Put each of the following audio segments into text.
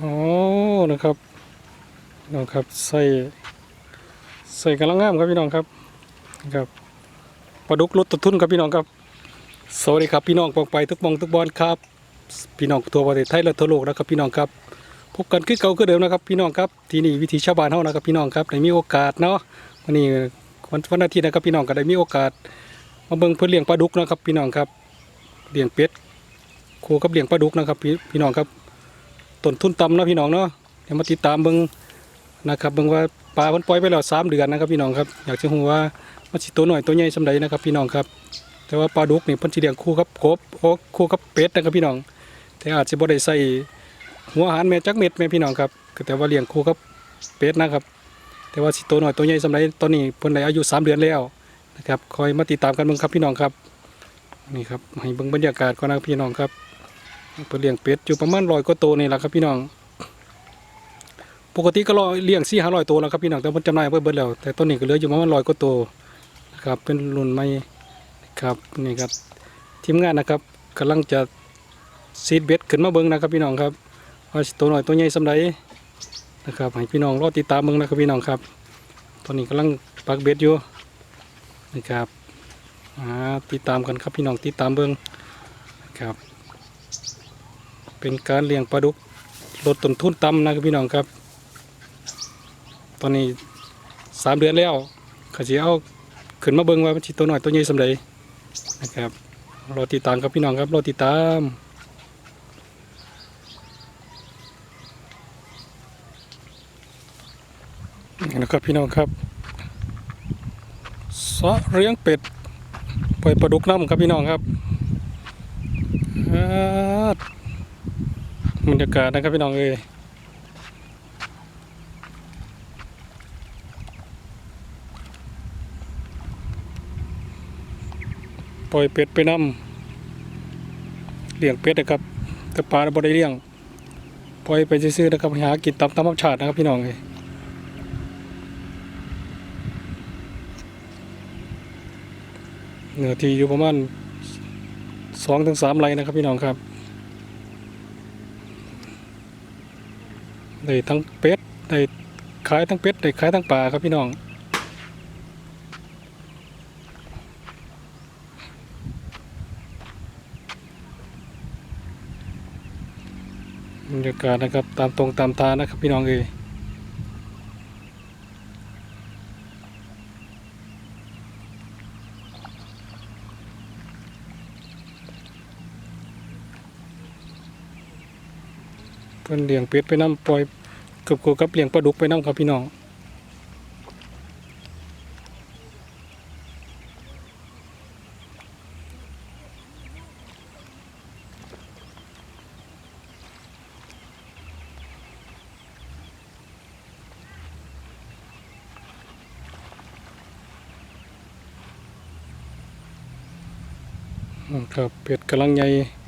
อ๋อนะครับน้องครับใส่ใส่กำลังงามครับพี่น้องครับนะครับปลาดุกลดต้นทุนครับพี่น้องครับสวัสดีครับพี่น้องปองไปทุกมองทุกบอลครับ พี่น้องทั่วประเทศไทยและทั่วโลกนะครับพี่น้องครับพบกันคือเก่าคือเดิมนะครับพี่น้องครับที่นี่วิถีชาวบ้านเฮานะครับพี่น้องครับได้มีโอกาสเนาะวันนี้วันวันอาทิตย์นะครับพี่น้องก็ได้มีโอกาส มาเบิ่งเพื่อเลี้ยงปลาดุกนะครับพี่น้องครับเลี้ยงเป็ดคู่กับเลี้ยงปลาดุกนะครับพี่พี่น้องครับ ต้นทุนต่ำเนาะพี่น้องเนาะเดี๋ยวมาติดตามเบิ่งนะครับเบิ่งว่าปลาเพิ่นปล่อยไปแล้วสามเดือนนะครับพี่น้องครับอยากจะรู้ว่ามันสิตัวหน่อยตัวใหญ่สำใดนะครับพี่น้องครับ แต่ว่าปลาดุกนี่เพิ่นสิเลี้ยงคู่กับกบโอ้คู่กับเป็ดนะครับพี่น้อง แต่อาจจะบ่ได้ใส่หัวอาหารแม่จักเม็ดแม่พี่น้องครับแต่ว่าเลี้ยงคู่กับเป็ดนะครับ แต่ว่าสิโตหน่อยตัวใหญ่สำหรับตอนนี้เพิ่นได้อายุ3เดือนแล้วนะครับคอยมาติดตามกันเบิ่งครับพี่น้องครับนี่ครับให้เบิ่งบรรยากาศก่อนนะพี่น้องครับ เพิ่นเลี้ยงเป็ดอยู่ประมาณ100กว่าตัวนี่แหละครับพี่น้อง ปกติก็รอเลี้ยง4 500ตัวแล้วครับพี่น้องแต่เพิ่นจำหน่ายไปเบิดแล้ว แต่ตอนนี้ก็เหลืออยู่ประมาณ100กว่าตัวนะครับ เป็นรุ่นใหม่ครับนี่ครับทีมงานนะครับกำลังจะซีดเบ็ดขึ้นมาเบิ่งนะครับพี่น้องครับว่าตัวหน่อยตัวใหญ่สำใดนะครับให้พี่น้องรอติดตามเบิ่งนะครับพี่น้องครับ ตอนนี้กำลังปักเบ็ดอยู่นะครับติดตามกันครับพี่น้องติดตามเบิ่งครับ เป็นการเลี้ยงปลาดุกลดต้นทุนต่ำนะครับพี่น้องครับ ตอนนี้สามเดือนแล้วขาจะเอาขึ้นมาเบิ่งว่ามันสิตัวหน่อยตัวใหญ่สำใดนะครับรอติดตามครับพี่น้องครับรอติดตามนี่นะครับพี่น้องครับสะเลี้ยงเป็ดปล่อยปลาดุกน้ำครับพี่น้องครับอ่า บรรยากาศนะครับพี่น้องเอ้ยปล่อยเป็ดไปน้ำเลี้ยงเป็ดนะครับแต่ปลาบ่ได้เลี้ยงปล่อยไปซื้อๆนะครับหากินตามธรรมชาตินะครับพี่น้องเอ้ยเนื้อที่อยู่ประมาณสองถึงสามไร่นะครับพี่น้องครับ ได้ทั้งเป็ดได้ขายทั้งเป็ดได้ขายทั้งปลาครับพี่น้องบรรยากาศนะครับตามตรงตามตานะครับพี่น้องเอย พิ่นเลี้ยงเป็ดไปน้ำปล่อยเกับกับเลี้ยงปลาดุกไปน้ำครับพี่น้องครับเป็ดกำลังใหญ่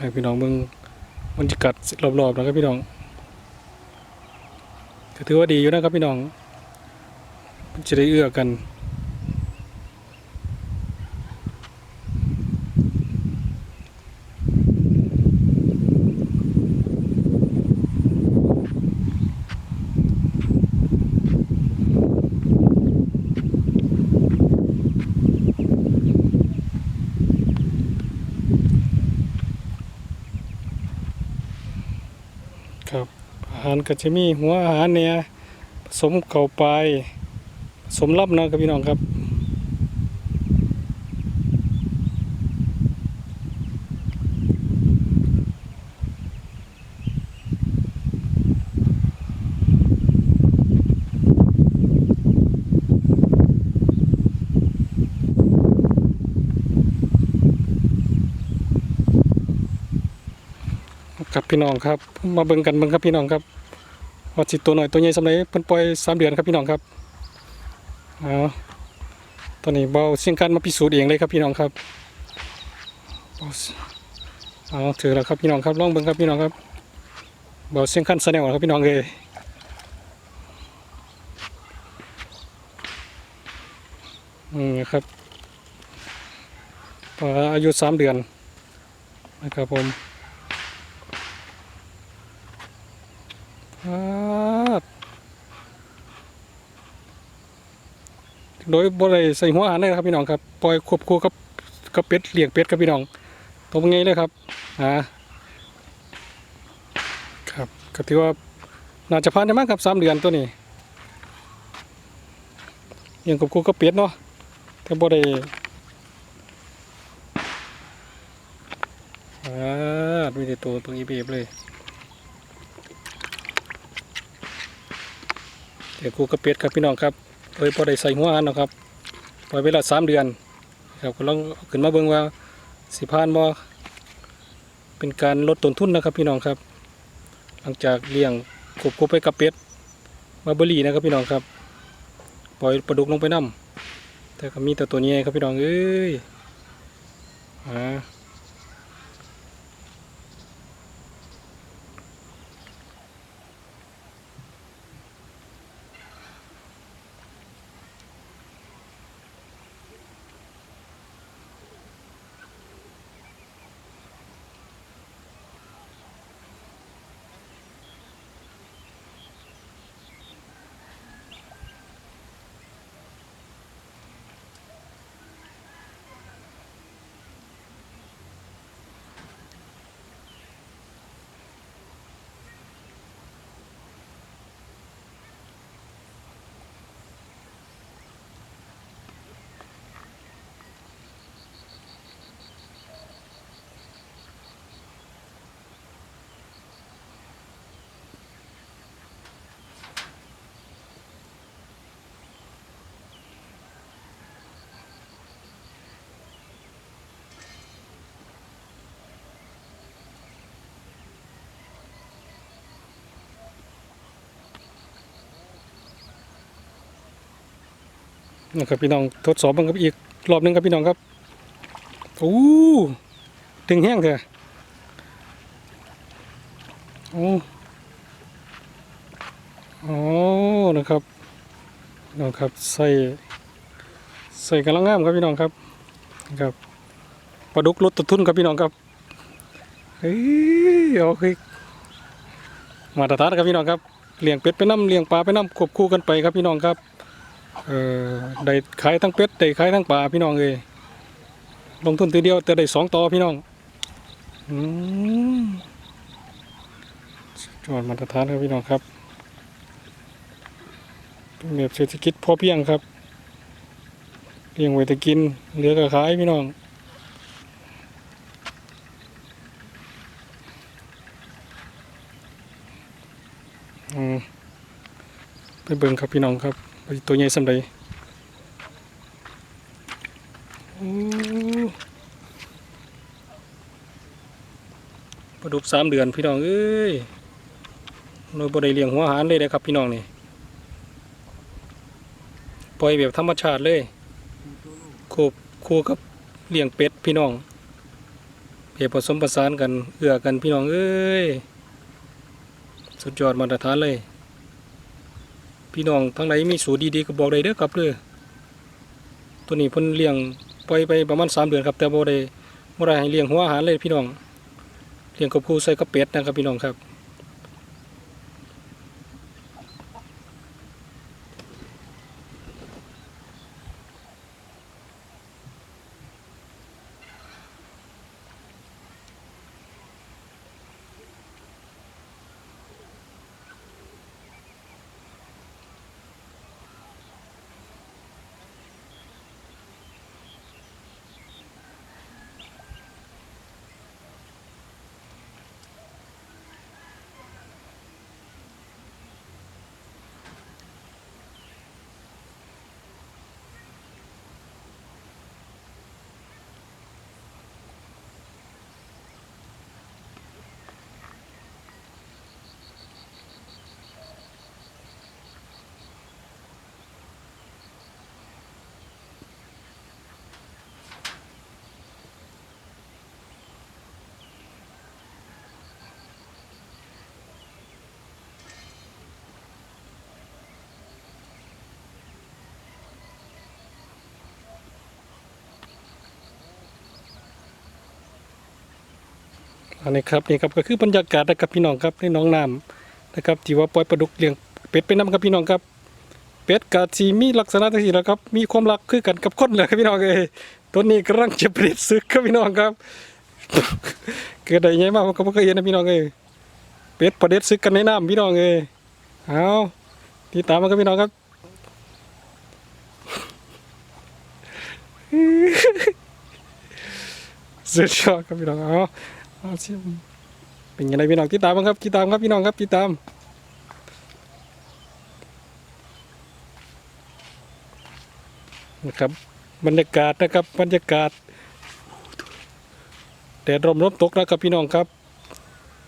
ให้พี่น้องเบิ่งบรรยากาศรอบๆนะครับพี่น้องถือว่าดีอยู่นะครับพี่น้องจะได้เอื้อกันครับอาหาร ก็จะมีหัวอาหารเนี่ยผสมเข้าไปผสมลับนะครับพี่น้องครับครับพี่น้องครับ มาเบิ่งกันเบิ่งครับพี่น้องครับ วว่าสิตัวหน่อยตัวใหญ่สำหรับเพิ่นปล่อยสามเดือนครับพี่น้องครับเอาตอนนี้เบาเสียงกันมาพิสูจน์เองเลยครับพี่น้องครับเอาถือแล้วครับพี่น้องครับลองเบิ่งครับพี่น้องครับเบาเสียงคันแสดงครับพี่น้องเลยอืมครับอายุสามเดือนนะครับผม ครับโดยบริใส่หัวอาหารเลยครับพี่น้องครับปล่อยควบคู่กับกับเป็ดเลี้ยงเป็ดครับพี่น้องตรงนี้เลยครับอ่าครับก็ถือว่าน่าจะผ่านได้มั้งครับสามเดือนตัวนี้เลี้ยงควบคู่กับเป็ดเนาะแต่บริอ่ามีแต่ตัวตัวอีเบียบเลย เดี๋ยวกูกระเป็ดครับพี่น้องครับโดยพอได้ใส่หัวอันนะครับปล่อยเวลาสามเดือนครับก็ลองขึ้นมาเบิ่งว่าสิพานบ่เป็นการลดต้นทุนนะครับพี่น้องครับ หลังจากเลี้ยงควบคู่ไปกับเป็ดมาเบอรี่นะครับพี่น้องครับ ปล่อยปลาดุกลงไปน้ำแต่ก็มีแต่ตัวนี้ครับพี่น้องเอ้ยอ่า นะครับพี่น้องทดสอบมันกับอีกรอบหนึงครับพี่น้องครับโอ้ถึงแห้งเถอะโอ้โอ้นะครับนะครับใส่ใส่กำลังงามครับพี่น้องครับนะครับปลาดุกลดต้นทุนครับพี่น้องครับเฮ้ยเอาคือมาตรฐานครับพี่น้องครับเลี้ยงเป็ดไปน้ำเลี้ยงปลาไปน้ำควบคู่กันไปครับพี่น้องครับ เออได้ขายทั้งเป็ดได้ขายทั้งปลาพี่น้องเลยลงทุนทีเดียวแต่ได้สองต่อพี่น้องอืมจอดมาตรฐานครับพี่น้องครับเป็นแบบเศรษฐกิจพอเพียงครับเลี้ยงไว้แต่กินเหลือก็ขายพี่น้องอืมไปเบิ่งครับพี่น้องครับ ตัวใหญ่สำใดปลาดุกสามเดือนพี่น้องเอ้ยโดยบ่ได้เลี้ยงหัวอาหารเลยนะครับพี่น้องนี่ปล่อยแบบธรรมชาติเลยคูบคู่กับเลี้ยงเป็ดพี่น้องเพียผสมประสานกันเอื้อกันพี่น้องเอ้ยสุดยอดมาตรฐานเลย พี่น้องทั้งหลายมีสูตรดีๆก็บอกได้เด้อครับเด้อตัวนี้เพิ่นเลี้ยงปล่อยไปประมาณสามเดือนครับ แต่บ่ได้บ่ได้ให้เลี้ยงหัวอาหารเลยพี่น้องเลี้ยงกับผู้ใส่กับเป็ดนะครับพี่น้องครับ อันนี้ครับนี่ครับก็คือบรรยากาศนะครับพี่น้องครับในน้องน้ำนะครับที่ว่าปล่อยปลาดุกเลี้ยงเป็ดไปน้ำครับพี่น้องครับเป็ดกาสีมีลักษณะที่แล้วครับ มีความรักคือกันกับคนเลยครับพี่น้องเอ้ตัวนี้กำลังจะเปรียดซึกครับพี่น้องครับเกิดอะไรใหญ่มากผมก็บ่เคยเห็นนะพี่น้องเอ้เป็ดประเด็ดซึกกันในน้ำพี่น้องเอ้เอาติดตามมาครับพี่น้องครับสุดยอดครับพี่น้องเอา เอาสิเป็นยังไงพี่น้องติดตามมาครับติดตามครับพี่น้องครับติดตามนะครับบรรยากาศนะครับบรรยากาศแดดร่มลมตกนะครับพี่น้องครับ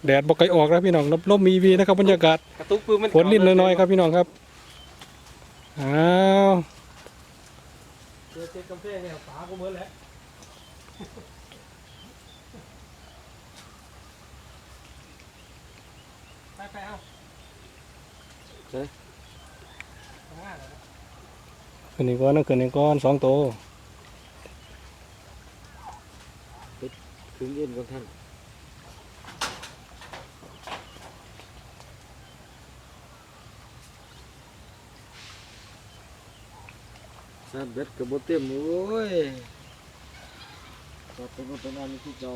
แดดบอกไกลออกนะพี่น้องลมลมมีวีนะครับบรรยากาศกระตุกปืนมันฝนนิดน้อยๆครับพี่น้องครับอ้าวเจอเจ็ดกาแฟเนี่ยปลาก็เหมือนแหละ ไปไปเอาเฮ้ยคืนนี้ก้อนนั่นคืนนี้ก้อนสองโตวถึงเย็นของท่านซาเบ็ดกับโบเต็มโอ้ยก็เป็นก็เป็นอันที่เจ้า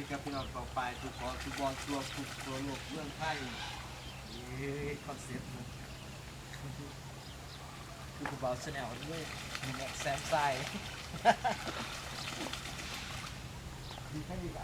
ดีครับพี่น้องต่อไปทุกคอทุกบอลทั่วทุกตัวโลกเมืองไทยเฮ้ยคอนเซ็ปต์มันคือกระเป๋าชาแนลด้วยมีแซมไซดีแค่ดีกว่า